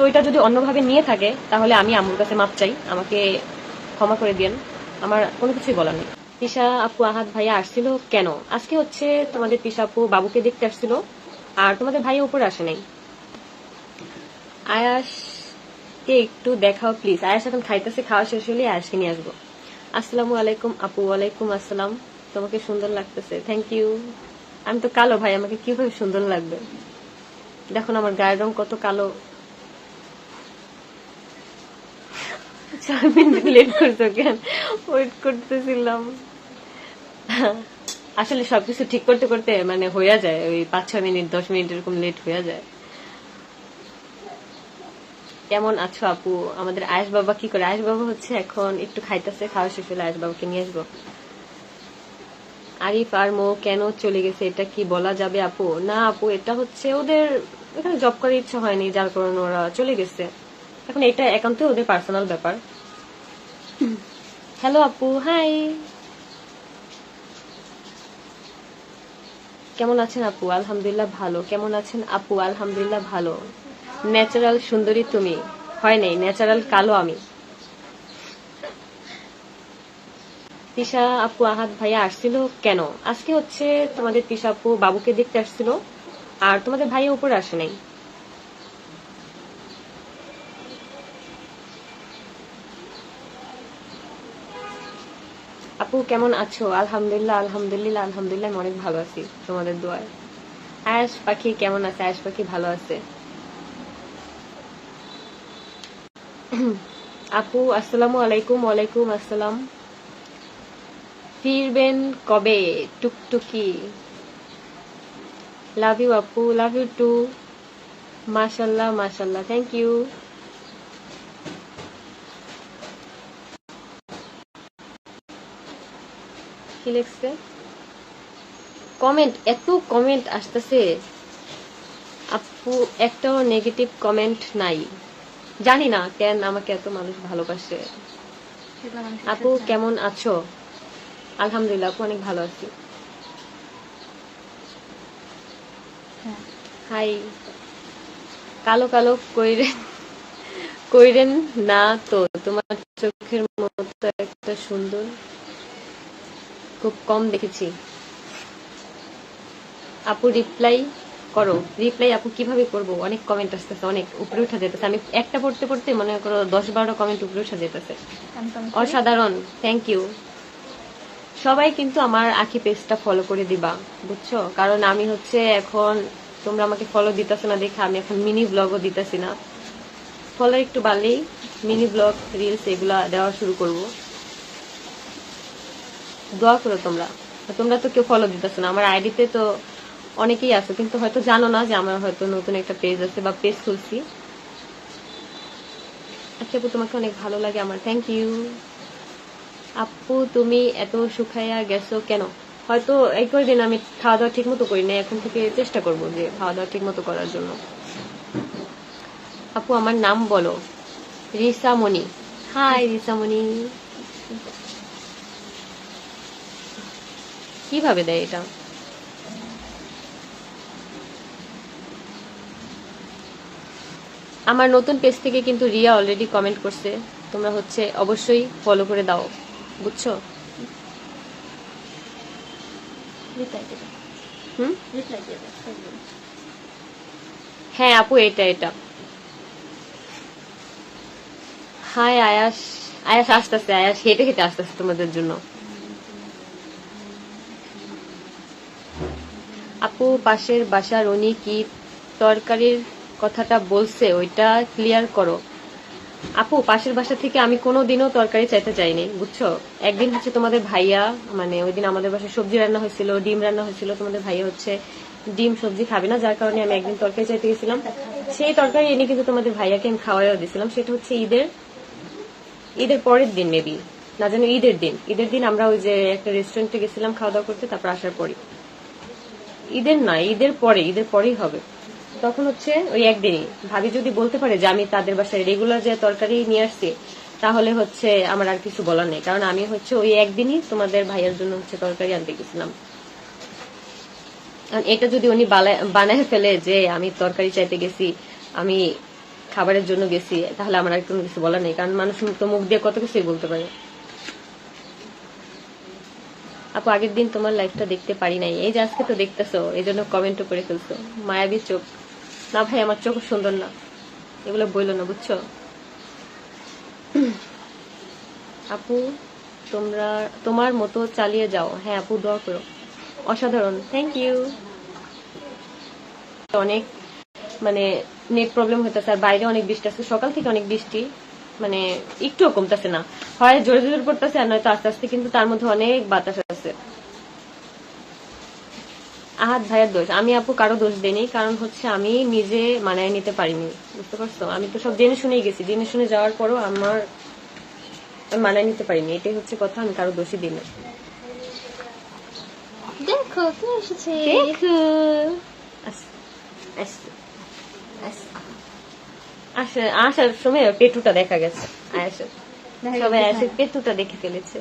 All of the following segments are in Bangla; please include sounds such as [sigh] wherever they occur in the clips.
তো ওইটা যদি অন্যভাবে নিয়ে থাকে, তাহলে আমি আম্মুর কাছে মাপ চাই। আমাকে ক্ষমা করে দিয়েন। আমার কোনো কিছুই বলার নেই। তিশা আপু, আহাত ভাইয়া আসছিল কেন? আজকে হচ্ছে তোমাদের তিশা আপু বাবুকে দেখতে আসছিল, আর তোমাদের ভাইয়া উপরে আসে নাই। আয়াসকে একটু দেখাও প্লিজ আয়াস এখন খাইতেছে, খাওয়া শেষ হলে আয়াসকে নিয়ে আসব। আসসালামু আলাইকুম আপু, ওয়ালাইকুম আসসালাম। তোমাকে সুন্দর লাগতেছে। থ্যাংক ইউ আমি তো কালো ভাই, আমাকে কীভাবে সুন্দর লাগবে? দেখুন আমার গায়ের রং কত কালো। চার মিনিট লেট করছ কেন? ওয়েট করতেছিলাম। আসলে সবকিছু ঠিক করতে করতে মানে হইয়া যায়, ওই পাঁচ, ছয় মিনিট, দশ মিনিট এরকম লেট হইয়া যায়। কেমন আছো আপু? আমাদের আয়েশ বাবা কি করে? আয়েশ বাবা হচ্ছে এখন একটু খাইতেছে, খাওয়া শেষ হলে আয়েশ বাবাকে নিয়ে আসব। আরিফ আর মো কেন চলে গেছে? এটা কি বলা যাবে আপু? না আপু, এটা হচ্ছে ওদের এখানে জব করার ইচ্ছা হয়নি, যার কারণে ওরা চলে গেছে। এখন এটা একান্তই ওদের পার্সোনাল ব্যাপার। হ্যালো আপু হাই কেমন আছেন আপু? আলহামদুলিল্লাহ ভালো। কেমন আছেন আপু? আলহামদুলিল্লাহ ভালো। ন্যাচারাল সুন্দরী তুমি। হয় নাই? ন্যাচারাল কালো আমি। তিশা আপু আহাত ভাইয়া আসছিল কেন? আজকে হচ্ছে তোমাদের তিশা আপু বাবুকে দেখতে আসছিল। আর তোমাদের ভাইয়া উপরে আসে নাই। আপু, কেমন আছো? আলহামদুলিল্লাহ আলহামদুলিল্লাহ আলহামদুলিল্লাহ অনেক ভালো আছি তোমাদের দোয়ায়। আয়াস পাখি কেমন আছে? আয়াস পাখি ভালো আছে? [clears throat] আপু, আসসালামু আলাইকুম, ওয়ালাইকুম আসসালাম। ফিরবেন কবে? টুকটুকি। লাভ ইউ আপু লাভ ইউ টু মাশাল্লাহ মাশাল্লাহ থ্যাংক ইউ কি লিখছে কমেন্ট এত কমেন্ট আসতেছে। আপু একটাও নেগেটিভ কমেন্ট নাই। জানি না কেন আমাকে এত মানুষ ভালোবাসে। আপু কেমন আছো? আলহামদুলিল্লাহ আপু অনেক ভালো আছি। হাই। কালো কালো কইরেন কইরেন না তো। তোমার চোখের মতো একটা সুন্দর। খুব কম দেখেছি। আপু রিপ্লাই করো। রিপ্লাই আপু কীভাবে করব? অনেক কমেন্ট আসতেছে অনেক উপরে উঠা যেতেছে আমি একটা পড়তে পড়তে মনে করো দশ বারো কমেন্ট উপরে উঠা যেতেছে অসাধারণ থ্যাংক ইউ সবাই কিন্তু আমার আখি পেজটা ফলো করে দিবা বুঝছ? কারণ আমি হচ্ছে এখন তোমরা আমাকে ফলো দিতেছো না দেখে আমি এখন মিনি ব্লগও দিতেছি না। ফলো একটু বাড়লেই মিনি ব্লগ রিলস এগুলা দেওয়া শুরু করব। দোয়া করো তোমরা। তোমরা তো কেউ ফলো দিতেছো না। আমার আইডিতে তো অনেকেই আছে, কিন্তু হয়তো জানো না যে আমার হয়তো নতুন একটা পেজ আছে বা পেজ খুলছি। আচ্ছা আপু, তোমাকে অনেক ভালো লাগে আমার। থ্যাংক ইউ আপু, তুমি এত শুকাইয়া গেছো কেন? হয়তো এই কয়েকদিন আমি খাওয়া দাওয়া ঠিক মতো করি না এখন থেকে চেষ্টা করব যে খাওয়া দাওয়া ঠিক মতো করার জন্য। আপু, আমার নাম বলো। রিসামণি হাই রিসামণি কীভাবে দেয় এটা? আমার নতুন পেজ থেকে কিন্তু রিয়া অলরেডি কমেন্ট করছে। তোমরা হচ্ছে অবশ্যই ফলো করে দাও বুঝছ? হ্যাঁ আপু এটা এটা। হাই আয়াস আয়াস আসতেছে আয়াস হেঁটে হেঁটে আসতেছে তোমাদের জন্য। আপু, পাশের বাসার উনি কি তরকারির কথাটা বলছে, ওইটা ক্লিয়ার করো। আপু, পাশের বাসা থেকে আমি কোনো দিনও তরকারি চাইতে চাইনি বুঝছ? একদিন হচ্ছে তোমাদের ভাইয়া মানে ওই দিন আমাদের বাসায় সবজি রান্না হয়েছিল, ডিম রান্না হয়েছিল, তোমাদের ভাইয়া হচ্ছে ডিম সবজি খাবে না, যার কারণে আমি একদিন তরকারি চাইতে গেছিলাম। সেই তরকারি এনে কিন্তু তোমাদের ভাইয়াকে আমি খাওয়াইও দিয়েছিলাম সেটা হচ্ছে ঈদের ঈদের পরের দিন মেবি না জানো ঈদের দিন। ঈদের দিন আমরা ওই যে একটা রেস্টুরেন্টে গেছিলাম খাওয়া দাওয়া করতে, তারপর আসার পরই। ঈদের না ঈদের পরে, ঈদের পরেই হবে। তখন হচ্ছে ওই একদিনই। ভাবি যদি বলতে পারে যে আমি তাদের বাসায় রেগুলার যে তরকারি নিয়ে আসছি, তাহলে হচ্ছে আমার আর কিছু বলার নেই। কারণ আমি হচ্ছে ওই একদিনই তোমাদের ভাইয়ের জন্য হচ্ছে তরকারি আনতে গেছিলাম। এটা যদি উনি বানায় ফেলে যে আমি তরকারি চাইতে গেছি, আমি খাবারের জন্য গেছি, তাহলে আমার আর কোনো কিছু বলার নেই। কারণ মানুষ তো মুখ দিয়ে কত কিছুই বলতে পারে। আপু, আগের দিন তোমার লাইফটা দেখতে পারি নাই। এই যে আজকে তো দেখতেছো, এই জন্য কমেন্টও করে ফেলছো। মায়াবী চোখ। না ভাই, আমার চোখ সুন্দর না। এগুলো বইলো না, বুঝছ? আপু, তোমরা, তোমার মতো চালিয়ে যাও। হ্যাঁ আপু, দোয়া করো। অসাধারণ। থ্যাংক ইউ অনেক মানে নেট প্রবলেম হইতেছে, আর বাইরে অনেক বৃষ্টি আছে। সকাল থেকে অনেক বৃষ্টি। মানে একটুও কমতেছে না। হয় জোরে জোরে পড়তেছে আর নয়তো আস্তে আস্তে কিন্তু তার মধ্যে অনেক বাতাস আছে আহাত ভাইয়ের দোষ। আমি আপু কারও দোষ দেইনি কারণ হচ্ছে আমি নিজে মানায় নিতে পারিনি। বুঝতে পারছ? আমি তো সব জেনে শুনেই গেছি। জেনে শুনে যাওয়ার পরও আমার মানায় নিতে পারিনি। এটাই হচ্ছে কথা আমি কারও দোষই দিই না দেখো কে এসেছে? দেখো। আস- আস- আসে আসার সময় পেটুটা দেখা গেছে আয়াসের সবাই গেছে, আয়াসের পেটুটা দেখে ফেলেছে।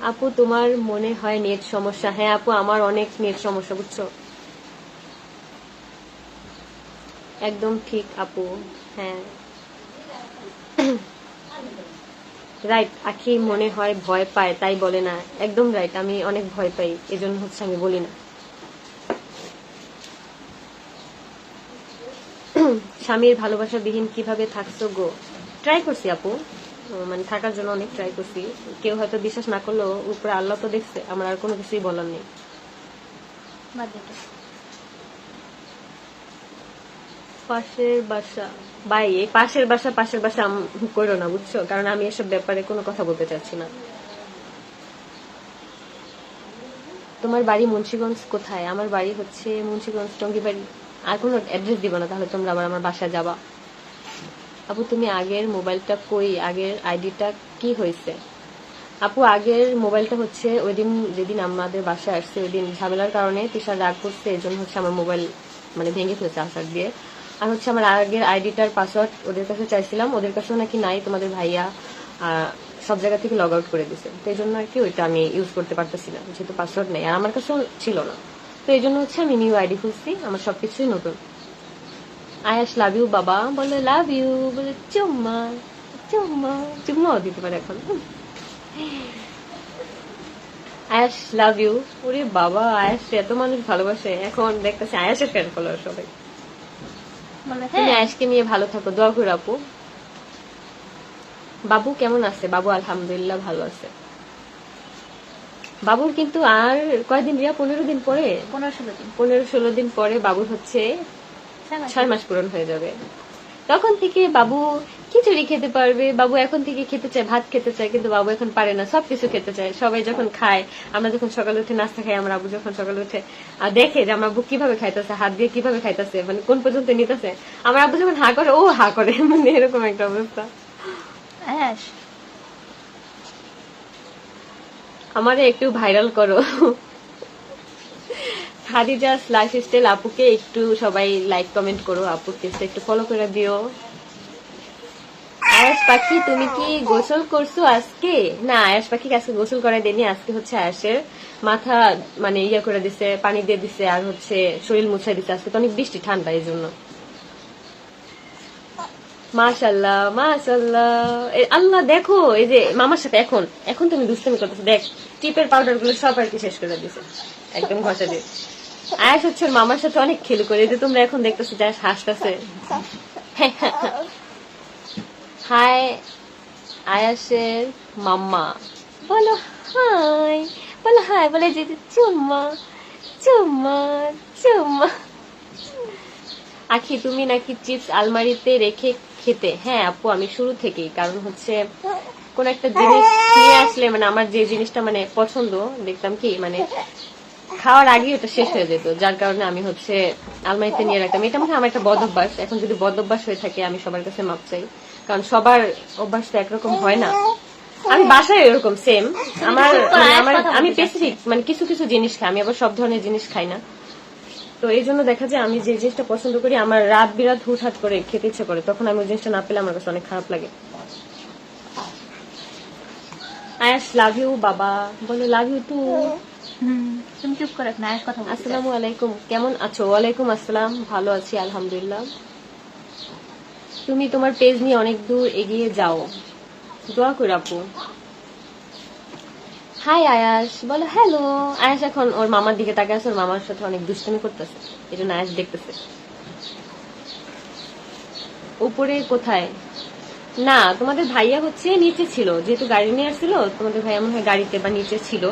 আপু তোমার মনে হয় নেট সমস্যা? হ্যাঁ আপু আমার অনেক নেট সমস্যা বুঝছ? একদম ঠিক আপু হ্যাঁ। রাইট আখি মনে হয় ভয় পায় তাই বলে না। একদম রাইট আমি অনেক ভয় পাই এজন্য হচ্ছে আমি বলি না। স্বামীর ভালোবাসা বিহীন কীভাবে থাকছো গো? ট্রাই করছি আপু। মানে থাকার জন্য অনেক ট্রাই করছি। কেউ হয়তো বিশ্বাস না করলেও উপরে আল্লাহ তো দেখছে আমার আর কোনো কিছুই বলার নেই। পাশের বাসা। বাই এই পাশের বাসা পাশের বাসা করো না বুঝছ? কারণ আমি এসব ব্যাপারে কোনো কথা বলতে চাচ্ছি না। তোমার বাড়ি মুন্সিগঞ্জ কোথায়? আমার বাড়ি হচ্ছে মুন্সিগঞ্জ টঙ্গিবাড়ি। আর কোনো অ্যাড্রেস দিব না, তাহলে তোমরা আবার আমার বাসায় যাবা। আপু, তুমি আগের মোবাইলটা কই, আগের আইডিটা কি হয়েছে? আপু, আগের মোবাইলটা হচ্ছে ওই দিন যেদিন আমাদের বাসায় আসছে ওই দিন ঝামেলার কারণে তিশার রাগ করছে এই জন্য হচ্ছে আমার মোবাইল মানে ভেঙে ফেলেছে আসার দিয়ে। আর হচ্ছে আমার আগের আইডিটার পাসওয়ার্ড ওদের কাছে চাইছিলাম, ওদের কাছেও নাকি নাই, তোমাদের ভাইয়া সব জায়গা থেকে লগ আউট করে দিছে। তো এই জন্য আর কি ওইটা আমি ইউজ করতে পারতেছিলাম, যেহেতু পাসওয়ার্ড নেই, আর আমার কাছেও ছিল না। তো এই জন্য হচ্ছে আমি নিউ আইডি খুলছি আমার সবকিছুই নতুন। আয়াস লাভ ইউ বাবা বলে লাভ ইউ বলে চুম্মা চুম্মা চুম্মাও দিতে পারে এখন। আয়াস লাভ ইউ ওরে বাবা আয়াস এত মানুষ ভালোবাসে এখন দেখতেছে আয়াসের ফ্যান ফলোয়ার সবাই। তুমি আয়াসকে নিয়ে ভালো থাকো দোয়া করো আপু। বাবু কেমন আছে? বাবু আলহামদুলিল্লাহ ভালো আছে। বাবুর কিন্তু আর কয়দিন রিয়া? পনেরো দিন পরে। পনেরো ষোলো দিন। পনেরো ষোলো দিন পরে বাবুর হচ্ছে ছয় মাস। পূরণ হয়ে যাবে। তখন থেকে বাবু খিচুড়ি খেতে পারবে। বাবু এখন থেকে খেতে চায় ভাত খেতে চায় কিন্তু বাবু এখন পারে না। সবকিছু খেতে চায়। সবাই যখন খায় আমরা যখন সকালে উঠে নাস্তা খাই আমার আবু যখন সকালে উঠে আর দেখে যে আমার আবু কীভাবে খাইতেছে হাত দিয়ে কীভাবে খাইতেছে মানে কোন পর্যন্ত নিতেছে। আমার আবু যখন হা করে ও হা করে। মানে এরকম একটা অবস্থা। আয়াস আমারে একটু ভাইরাল করো। খাদিজা লাইফ স্টাইল আপুকে একটু সবাই লাইক কমেন্ট করো পেজটা একটু ফলো করে দিও। আয়াস পাখি, তুমি কি গোসল করছ আজকে? না, আয়াস পাখি আজকে গোসল করে দেনি আজকে হচ্ছে আয়াসের। মাথা মানে ইয়ে করে দিছে, পানি দিয়ে দিছে, আর হচ্ছে শরীর মুছাই দিছে। আজকে তো অনেক বৃষ্টি, ঠান্ডা এই জন্য মাশাল্লাহ মাশাল্লাহ আল্লাহ দেখো, এই যে মামার সাথে এখন। এখন তুমি দুষ্টামি করতেছো, দেখ। টিপের পাউডারগুলো সব আর কি শেষ করে দিছে। একদম ঘষা দিয়ে। আয়াস হচ্ছে মামার সাথে অনেক খেলু করে। যে তোমরা এখন দেখতেছো যে আয়াস হাসতেছে। হাই আয়াসের মাম্মা। বলো হাই বলো হাই বলে যে চুম্মা চুম্মা চুম্মা। আখি, তুমি নাকি চিপস আলমারিতে রেখে খেতে? হ্যাঁ আপু, আমি শুরু থেকেই। কারণ হচ্ছে কোন একটা জিনিস নিয়ে আসলে মানে আমার যে জিনিসটা মানে পছন্দ, দেখতাম কি মানে খাওয়ার আগেই ওটা শেষ হয়ে যেত। যার কারণে আমি হচ্ছে আলমারিতে নিয়ে রাখতাম। এটা মানে আমার একটা বদ অভ্যাস। এখন যদি বদ অভ্যাস হয়ে থাকে, আমি সবার কাছে মাপ চাই। কারণ সবার অভ্যাস তো একরকম হয় না। আমি বাসায় এরকম সেম আমার মানে আমার, আমি স্পেসিফিক মানে কিছু কিছু জিনিস খাই। আমি আবার সব ধরনের জিনিস খাই না। তো এই জন্য দেখা যায় আমি যে জিনিসটা পছন্দ করি, আমার রাত বিরাত হুটহাট করে খেতে ইচ্ছে করে, তখন আমি ওই জিনিসটা না পেলে আমার কাছে অনেক খারাপ লাগে। আয়াস লাভ ইউ বাবা। বলো লাভ ইউ টু তুমি চুপ করে না আয়াস কথা আসসালামু আলাইকুম। কেমন আছো? ওয়ালাইকুম আসসালাম। ভালো আছি আলহামদুলিল্লাহ। তুমি তোমার পেজ নিয়ে অনেক দূর এগিয়ে যাও। দোয়া করে আপু হাই আয়াস। বলো হ্যালো আয়াস এখন ওর মামার দিকে তাকে আছে ওর মামার সাথে অনেক দুষ্টুমি করতেছে। এটা আয়াস দেখতেছে। উপরে কোথায়? না, তোমাদের ভাইয়া হচ্ছে নিচে ছিল। যেহেতু গাড়ি নিয়ে আসছিল, তোমাদের ভাইয়া মনে হয় গাড়িতে বা নিচে ছিল।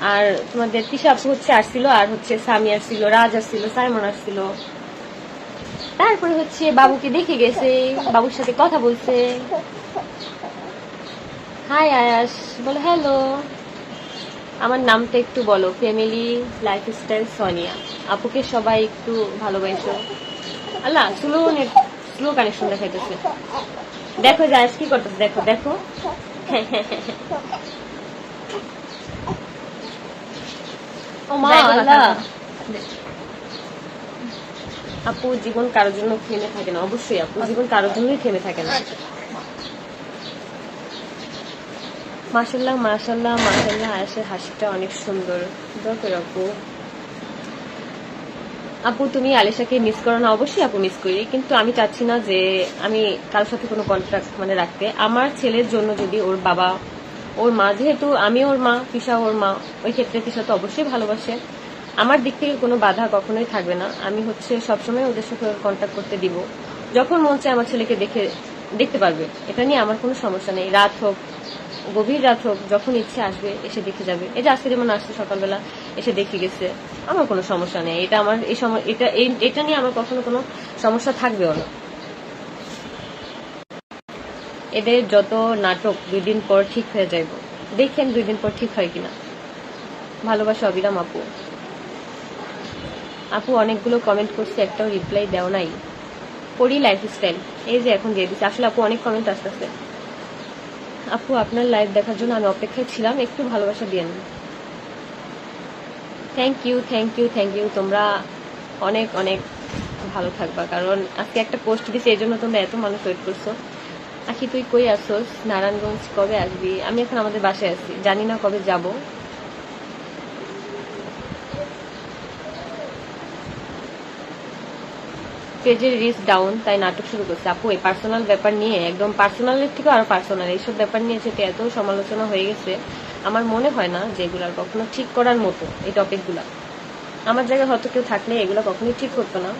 আর তোমাদের তিশা হচ্ছে আসছিল, আর হচ্ছে সামি আসছিল, রাজ আসছিল, সাইমন আসছিল। তারপরে হচ্ছে বাবুকে দেখে গেছে, বাবুর সাথে কথা বলছে। হাই আয়াস, বলো হ্যালো আমার নামটা একটু বলো, ফ্যামিলি লাইফস্টাইল সোনিয়া। আপুকে সবাই একটু ভালোবাসো। আল্লাহ স্লো স্লো কানেকশন দেখাইতেছে। দেখো জায়াস কি করতেছে দেখো দেখো। আপু জীবন কারোর জন্য থেমে থাকে না। অবশ্যই আপু জীবন কারোর জন্যই থেমে থাকে না। মাসাল্লাহ মাসাল্লাহ মাসাল্লাহ আয়াসের হাসিটা অনেক সুন্দর। দরকার আপু। আপু, তুমি আলিশাকে মিস করো না, অবশ্যই আপু মিস করি, কিন্তু আমি চাচ্ছি না যে আমি কারোর সাথে কোনো কন্ট্রাক্ট মানে রাখতে। আমার ছেলের জন্য যদি ওর বাবা, ওর মা, যেহেতু আমি ওর মা, তিশা ওর মা, ওই ক্ষেত্রে তিশা তো অবশ্যই ভালোবাসে। আমার দিক থেকে কোনো বাধা কখনোই থাকবে না। আমি হচ্ছে সবসময় ওদের সাথে কন্ট্যাক্ট করতে দিব। যখন মন চায় আমার ছেলেকে দেখে, দেখতে পারবে। এটা নিয়ে আমার কোনো সমস্যা নেই। রাত হোক গভীর রাত হোক, যখন ইচ্ছে আসবে এসে দেখে যাবে। এই যে আজকে যেমন আসছে সকালবেলা, এসে দেখে গেছে, আমার কোনো সমস্যা নেই। এটা আমার, এই সময়, এটা এটা নিয়ে আমার কখনো কোনো সমস্যা থাকবেও না। এদের যত নাটক দুই দিন পর ঠিক হয়ে যাইব। দেখেন দুই দিন পর ঠিক হয় কিনা। ভালোবাসা অবিরাম, আপু। আপু, অনেকগুলো কমেন্ট করছে, একটাও রিপ্লাই দেও নাই। করি লাইফস্টাইল এই যে এখন দিয়ে দিচ্ছে আসলে আপু, অনেক কমেন্ট আসতেছে। আপু, আপনার লাইভ দেখার জন্য আমি অপেক্ষায় ছিলাম। একটু ভালোবাসা দিয়েন thank you thank you thank you তোমরা অনেক অনেক ভালো থাকবা। কারণ আজকে একটা পোস্ট দিছি, এই জন্য তোমরা এত মানুষ ওয়েট করছ। আখি, তুই কই আসোস? নারায়ণগঞ্জ কবে আসবি? আমি এখন আমাদের বাসায় আছি। জানি না কবে যাব। পেজের রিস্ক ডাউন তাই নাটক শুরু করছে। আপু, এই পার্সোনাল ব্যাপার নিয়ে, একদম পার্সোনালের থেকে আরও পার্সোনাল এইসব ব্যাপার নিয়ে যেতে এত সমালোচনা হয়ে গেছে, আমার মনে হয় না যে এগুলার কখনো ঠিক করার মতো এই টপিকগুলা আমার জায়গায় হয়তো কেউ থাকলে এগুলো কখনোই ঠিক করতো না।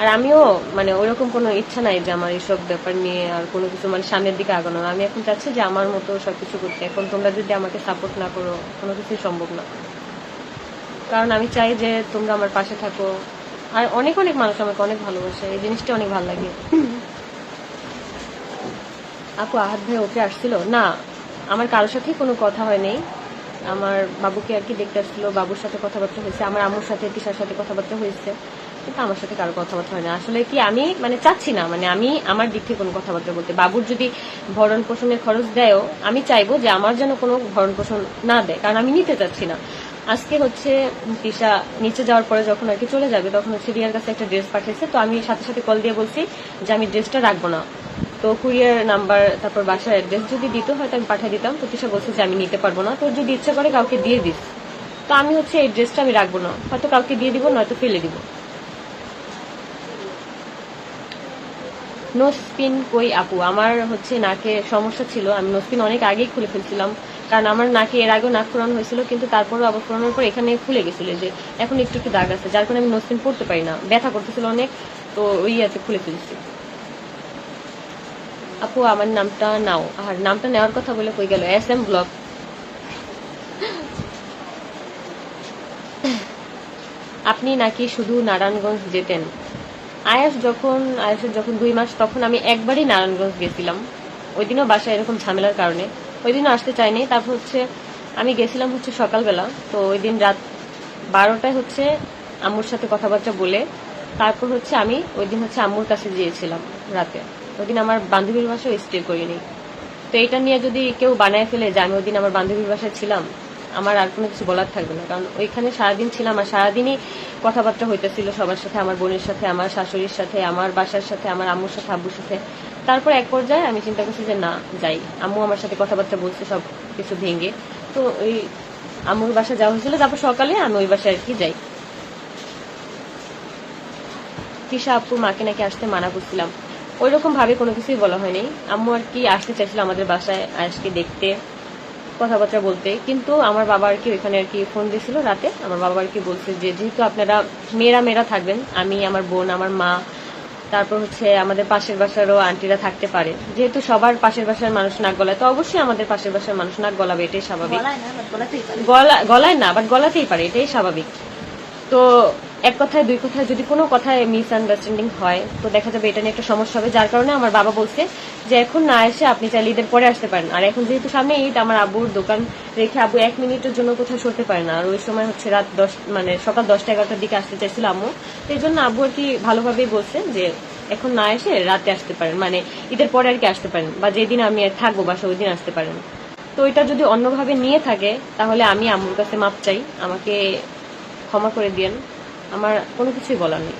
আর আমিও মানে ওইরকম কোনো ইচ্ছা নাই যে আমার এইসব ব্যাপার নিয়ে আর কোনো কিছু মানে সামনের দিকে আগানো আমি এখন চাচ্ছি যে আমার মতো সবকিছু করতে। এখন তোমরা যদি আমাকে সাপোর্ট না করো, কোনো কিছুই সম্ভব না। কারণ আমি চাই যে তোমরা আমার পাশে থাকো আর অনেক অনেক মানুষ আমাকে অনেক ভালোবাসে, এই জিনিসটা অনেক ভালো লাগে। আপু, আহাত ভাই ওকে আসছিল? না, আমার কারোর সাথেই কোনো কথা হয়নি আমার বাবুকে আর কি দেখতে আসছিল, বাবুর সাথে কথাবার্তা হয়েছে, আমার আম্মুর সাথে, তিশার সাথে কথাবার্তা হয়েছে। কিন্তু আমার সাথে কারও কথাবার্তা হয় না। আসলে কি আমি মানে চাচ্ছি না মানে আমি আমার দিক থেকে কোনো কথাবার্তা বলতে। বাবুর যদি ভরণ পোষণের খরচ দেয়ও, আমি চাইব যে আমার যেন কোনো ভরণ পোষণ না দেয়, কারণ আমি নিতে চাচ্ছি না। আজকে হচ্ছে তিশা নিচে যাওয়ার পরে যখন আর কি চলে যাবে, তখন হচ্ছে রিয়ার কাছে একটা ড্রেস পাঠিয়েছে। তো আমি সাথে সাথে কল দিয়ে বলছি যে আমি ড্রেসটা রাখব না। তো কুরিয়ার নাম্বার তারপর বাসার অ্যাড্রেস যদি দিত হয়তো আমি পাঠিয়ে দিতাম। তো তিশা বলছে যে আমি নিতে পারব না। তোর যদি ইচ্ছা করে কাউকে দিয়ে দিস। তো আমি হচ্ছে এই ড্রেসটা আমি রাখব না। হয়তো কাউকে দিয়ে দিব, নয়তো ফেলে দিব। নো স্পিন কই আপু? আমার হচ্ছে নাকে সমস্যা ছিল। আমি নো স্পিন অনেক আগেই খুলে ফেলছিলাম। কারণ আমার নাকে এর আগেও নাক ফোরানো হয়েছিল, কিন্তু তারপরও আবার ফোরানোর পর এখানে ফুলে গেছিল যে এখন একটু একটু দাগ আছে, যার কারণে আমি নো পড়তে পারি না। ব্যথা করতেছিল অনেক, তো ওই ইয়াতে খুলে ফেলছি। আপু, আমার নামটা নাও। আর নামটা নেওয়ার কথা বলে কই গেল? S M blog. আপনি নাকি শুধু নারায়ণগঞ্জ যেতেন? আয়াস যখন, আয়াসের যখন দুই মাস, তখন আমি একবারই নারায়ণগঞ্জ গেছিলাম। ওই দিনও বাসায় এরকম ঝামেলার কারণে। ওই দিনও আসতে চাইনি। তারপর হচ্ছে আমি গেছিলাম হচ্ছে সকালবেলা। তো ওই দিন রাত বারোটায় হচ্ছে আম্মুর সাথে কথাবার্তা বলে তারপর হচ্ছে আমি ওই দিন হচ্ছে আম্মুর কাছে গিয়েছিলাম রাতে। ওই দিন আমার বান্ধবীর বাসায় স্টে করিনি। তো এটা নিয়ে যদি কেউ বানায় ফেলে যে আমি ওই দিন আমার বান্ধবীর বাসায় ছিলাম, আমার আর কোনো কিছু বলার থাকবে না। কারণ ওইখানে সারাদিন ছিলাম আর সারাদিনই কথাবার্তা হইতেছিল সবার সাথে, আমার বোনের সাথে, আমার শাশুড়ির সাথে, আমার বাসার সাথে, আমার আম্মুর সাথে, আব্বুর সাথে। তারপর এক পর্যায়ে আমি চিন্তা করছি যে না, যাই। আম্মু আমার সাথে কথাবার্তা বলছে, সব কিছু ভেঙে। তো ওই আম্মুর বাসা যাওয়া হয়েছিল, তারপর সকালে আমি ওই বাসায় আর কি যাই। তৃষা আপুর মাকে নাকি আসতে মানা করছিলাম। ওই রকম ভাবে কোনো কিছুই বলা হয়নি। আম্মু আর কি আসতে চাইছিল আমাদের বাসায় আজকে দেখতে, কথাবার্তা বলতে। কিন্তু আমার বাবা আর কি ওইখানে আর কি ফোন দিয়েছিল রাতে। আমার বাবা আর কি বলছে যে, যেহেতু আপনারা, মেয়েরা মেয়েরা থাকবেন, আমি, আমার বোন, আমার মা তারপর হচ্ছে আমাদের পাশের বাসারও আন্টিরা থাকতে পারে। যেহেতু সবার পাশের বাসার মানুষ নাক গলায় তো অবশ্যই আমাদের পাশের বাসার মানুষ নাক গলাবে এটাই স্বাভাবিক। গলায় না বাট গলাতেই পারে। গলা গলায় না বাট গলাতেই পারে এটাই স্বাভাবিক। তো এক কথায়, দুই কথায়, যদি কোনো কথায় মিসআন্ডারস্ট্যান্ডিং হয়, তো দেখা যাবে এটা নিয়ে একটা সমস্যা হবে, যার কারণে আমার বাবা বলছে যে এখন না এসে আপনি চাইলে ঈদের পরে আসতে পারেন। আর এখন যেহেতু সামনে ঈদ, আমার আব্বুর দোকান রেখে আবু এক মিনিটের জন্য কোথাও সরতে পারে না। আর ওই সময় হচ্ছে রাত দশ মানে সকাল দশটা এগারোটার দিকে আসতে চাইছিল আম্মু। এই জন্য আব্বু আর কি ভালোভাবেই বলছে যে এখন না এসে রাতে আসতে পারেন মানে ঈদের পরে আর কি আসতে পারেন, বা যেদিন আমি থাকব বাসা ওই দিন আসতে পারেন। তো এটা যদি অন্যভাবে নিয়ে থাকে, তাহলে আমি আম্মুর কাছে মাপ চাই। আমাকে ক্ষমা করে দিয়েন। আমার কোনো কিছুই বলার নেই।